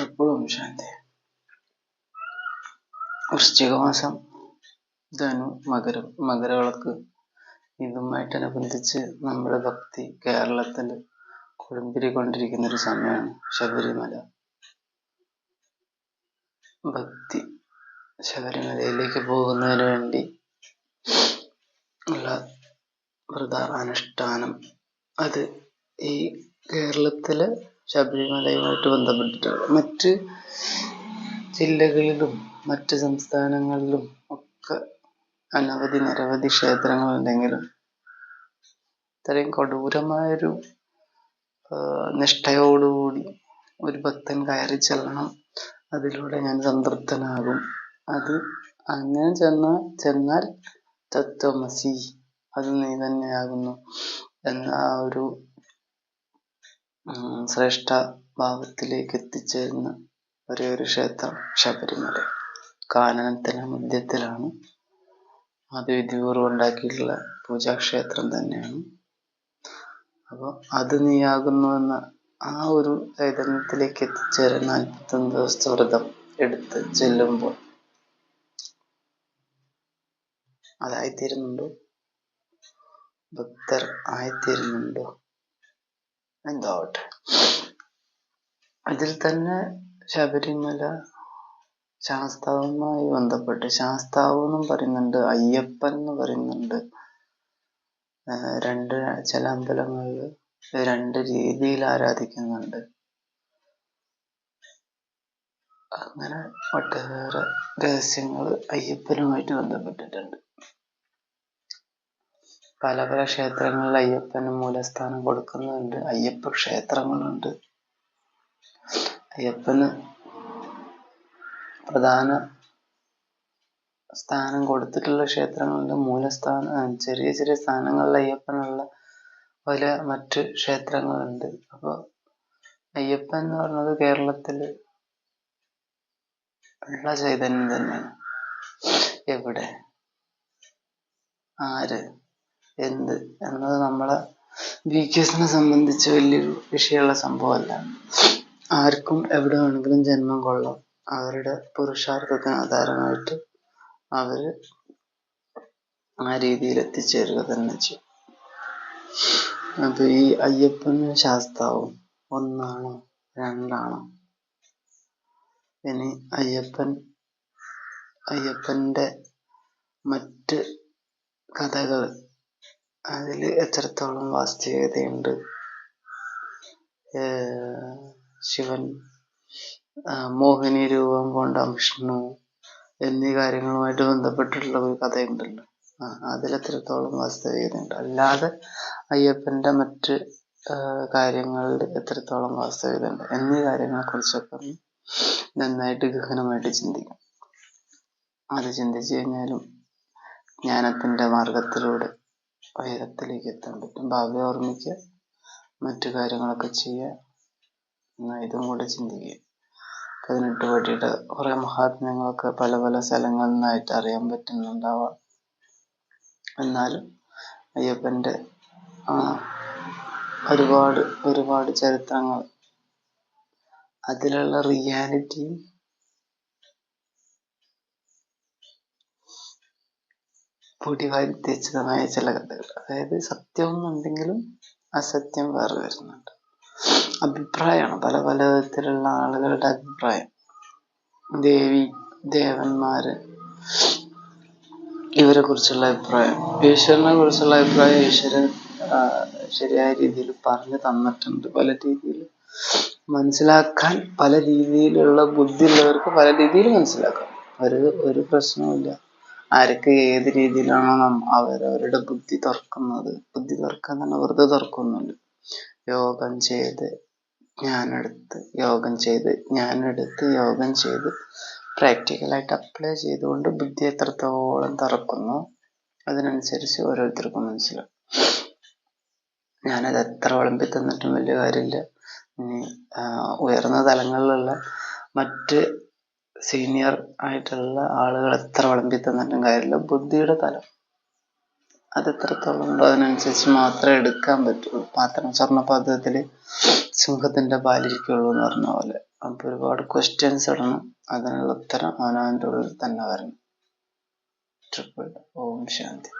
ഓം ശാന്തി. വൃശ്ചിക മാസം ധനു മകരം മകരവിളക്ക് ഇതുമായിട്ടനുബന്ധിച്ച് നമ്മുടെ ഭക്തി കേരളത്തിൽ കൊടുമ്പിരിക്കൊണ്ടിരിക്കുന്ന ഒരു സമയമാണ് ശബരിമല. ഭക്തി ശബരിമലയിലേക്ക് പോകുന്നതിന് വേണ്ടി ഉള്ള വ്രത അനുഷ്ഠാനം അത് ഈ കേരളത്തിലെ ശബരിമലയുമായിട്ട് ബന്ധപ്പെട്ടിട്ടാണ് മറ്റ് ജില്ലകളിലും മറ്റ് സംസ്ഥാനങ്ങളിലും ഒക്കെ അനവധി നിരവധി ക്ഷേത്രങ്ങളുണ്ടെങ്കിലും ഇത്രയും കൊടൂരമായൊരു നിഷ്ഠയോടുകൂടി ഒരു ഭക്തൻ കയറി ചെല്ലണം അതിലൂടെ ഞാൻ സംതൃപ്തനാകും. അത് അങ്ങനെ ചെന്നാൽ ചെന്നാൽ തത്വമസി അത് നീ തന്നെയാകുന്നു എന്ന ആ ഒരു ശ്രേഷ്ഠ ഭാവത്തിലേക്ക് എത്തിച്ചേരുന്ന ഒരേ ഒരു ക്ഷേത്രം ശബരിമല. കാനനത്തിന് മധ്യത്തിലാണ് അത് വിധിപൂർവം ഉണ്ടാക്കിയിട്ടുള്ള പൂജാക്ഷേത്രം തന്നെയാണ്. അപ്പോൾ അത് നീയാകുന്നു എന്ന ആ ഒരു ചൈതന്യത്തിലേക്ക് എത്തിച്ചേരാൻ നാൽപ്പത്തൊന്ന് ദിവസത്തെ വ്രതം എടുത്ത് ചെല്ലുമ്പോൾ അതായിത്തീരുന്നുണ്ടോ? ഭക്തർ ആയിത്തീരുന്നുണ്ടോ? എന്താവട്ടെ. അതിൽ തന്നെ ശബരിമല ശാസ്താവുമായി ബന്ധപ്പെട്ട് ശാസ്താവ് എന്നും പറയുന്നുണ്ട് അയ്യപ്പൻ എന്ന് പറയുന്നുണ്ട്. രണ്ട് ചില അമ്പലങ്ങളിൽ രണ്ട് രീതിയിൽ ആരാധിക്കുന്നുണ്ട്. അങ്ങനെ ഒട്ടേറെ രഹസ്യങ്ങൾ അയ്യപ്പനുമായിട്ട് ബന്ധപ്പെട്ടിട്ടുണ്ട്. പല പല ക്ഷേത്രങ്ങളിൽ അയ്യപ്പന് മൂലസ്ഥാനം കൊടുക്കുന്നുണ്ട്. അയ്യപ്പ ക്ഷേത്രങ്ങളുണ്ട്. അയ്യപ്പന് പ്രധാന സ്ഥാനം കൊടുത്തിട്ടുള്ള ക്ഷേത്രങ്ങളുണ്ട്. മൂലസ്ഥാനം ചെറിയ ചെറിയ സ്ഥാനങ്ങളിൽ അയ്യപ്പനുള്ള പല മറ്റ് ക്ഷേത്രങ്ങളുണ്ട്. അപ്പോൾ അയ്യപ്പൻ എന്ന് പറഞ്ഞത് കേരളത്തിൽ ഉള്ള ചൈതന്യം തന്നെയാണ്. എവിടെ? ആര്? എന്ത്? എന്നത് നമ്മളെ ബി കെ സംബന്ധിച്ച് വലിയൊരു വിഷയമുള്ള സംഭവമല്ല. ആർക്കും എവിടെ വേണമെങ്കിലും ജന്മം കൊള്ളാം. അവരുടെ പുരുഷാർത്ഥത്തിന് ആധാരമായിട്ട് അവർ ആ രീതിയിൽ എത്തിച്ചേരുക തന്നെ ചെയ്യും. അപ്പൊ ഈ അയ്യപ്പനും ശാസ്താവും. ഒന്നാണോ? രണ്ടാണോ? ഇനി അയ്യപ്പൻ അയ്യപ്പന്റെ മറ്റ് കഥകൾ അതിൽ എത്രത്തോളം വാസ്തവികതയുണ്ട്? ശിവൻ മോഹിനി രൂപം കൊണ്ട വിഷ്ണു എന്നീ കാര്യങ്ങളുമായിട്ട് ബന്ധപ്പെട്ടിട്ടുള്ള ഒരു കഥയുണ്ടല്ലോ. ആ അതിലെത്രത്തോളം വാസ്തവികതയുണ്ട്? അല്ലാതെ അയ്യപ്പന്റെ മറ്റ് കാര്യങ്ങളിൽ എത്രത്തോളം വാസ്തവികതയുണ്ട്? എന്നീ കാര്യങ്ങളെക്കുറിച്ചൊക്കെ നന്നായിട്ട് ഗഹനമായിട്ട് ചിന്തിക്കും. അത് ചിന്തിച്ചു കഴിഞ്ഞാലും ജ്ഞാനത്തിന്റെ മാർഗത്തിലൂടെ ഉയരത്തിലേക്ക് എത്താൻ പറ്റും. ഭാവി ഓർമ്മിക്കുക. മറ്റു കാര്യങ്ങളൊക്കെ ചെയ്യുക. എന്നാൽ ഇതും കൂടെ ചിന്തിക്കുക. പതിനെട്ട് പടിയുടെ കുറേ മഹാത്മ്യങ്ങളൊക്കെ പല പല സ്ഥലങ്ങളിൽ നിന്നായിട്ട് അറിയാൻ പറ്റുന്നുണ്ടാവാം. എന്നാലും അയ്യപ്പന്റെ ഒരുപാട് ഒരുപാട് ചരിത്രങ്ങൾ അതിലുള്ള റിയാലിറ്റിയും പൊടിവാരി തേച്ചതുമായ ചില കഥകൾ. അതായത് സത്യം എന്നുണ്ടെങ്കിലും അസത്യം വേറെ വരുന്നുണ്ട്. അഭിപ്രായമാണ്. പല പല വിധത്തിലുള്ള ആളുകളുടെ അഭിപ്രായം. ദേവി ദേവന്മാര് ഇവരെ കുറിച്ചുള്ള അഭിപ്രായം. ഈശ്വരനെ കുറിച്ചുള്ള അഭിപ്രായം ഈശ്വരൻ ശരിയായ രീതിയിൽ പറഞ്ഞു തന്നിട്ടുണ്ട്. പല രീതിയിൽ മനസ്സിലാക്കാൻ പല രീതിയിലുള്ള ബുദ്ധിയുള്ളവർക്ക് പല രീതിയിൽ മനസ്സിലാക്കാം. ഒരു ഒരു പ്രശ്നവുമില്ല. ആർക്ക് ഏത് രീതിയിലാണോ അവരവരുടെ ബുദ്ധി തുറക്കുന്നത് ബുദ്ധി തുറക്കാൻ തന്നെ വെറുതെ തുറക്കുന്നുണ്ട് യോഗം ചെയ്ത് ഞാനെടുത്ത് യോഗം ചെയ്ത് ഞാനെടുത്ത് യോഗം ചെയ്ത് പ്രാക്ടിക്കലായിട്ട് അപ്ലൈ ചെയ്തുകൊണ്ട് ബുദ്ധി എത്രത്തോളം തുറക്കുന്നു അതിനനുസരിച്ച് ഓരോരുത്തർക്കും മനസ്സിലാവും. ഞാനത് എത്ര വിളമ്പി തന്നിട്ടും വലിയ കാര്യമില്ല. ഇനി ഉയർന്ന തലങ്ങളിലുള്ള മറ്റ് സീനിയർ ആയിട്ടുള്ള ആളുകൾ എത്ര വിളമ്പിത്തന്നിട്ടും കാര്യമില്ല. ബുദ്ധിയുടെ തലം. അത് എത്രത്തോളം ഉണ്ടോ അതിനനുസരിച്ച് മാത്രമേ എടുക്കാൻ പറ്റുള്ളൂ പാത്രം സ്വർണ പാത്രത്തിൽ സിംഹത്തിന്റെ പാലിരിക്കുള്ളൂ എന്ന് പറഞ്ഞ പോലെ. അപ്പൊ ഒരുപാട് ക്വസ്റ്റ്യൻസ് ഇടണം. അതിനുള്ള ഉത്തരം അവനവന്റെ ഉള്ളിൽ തന്നെ വരണം. ട്രിപ്പിൾ ഓം ശാന്തി.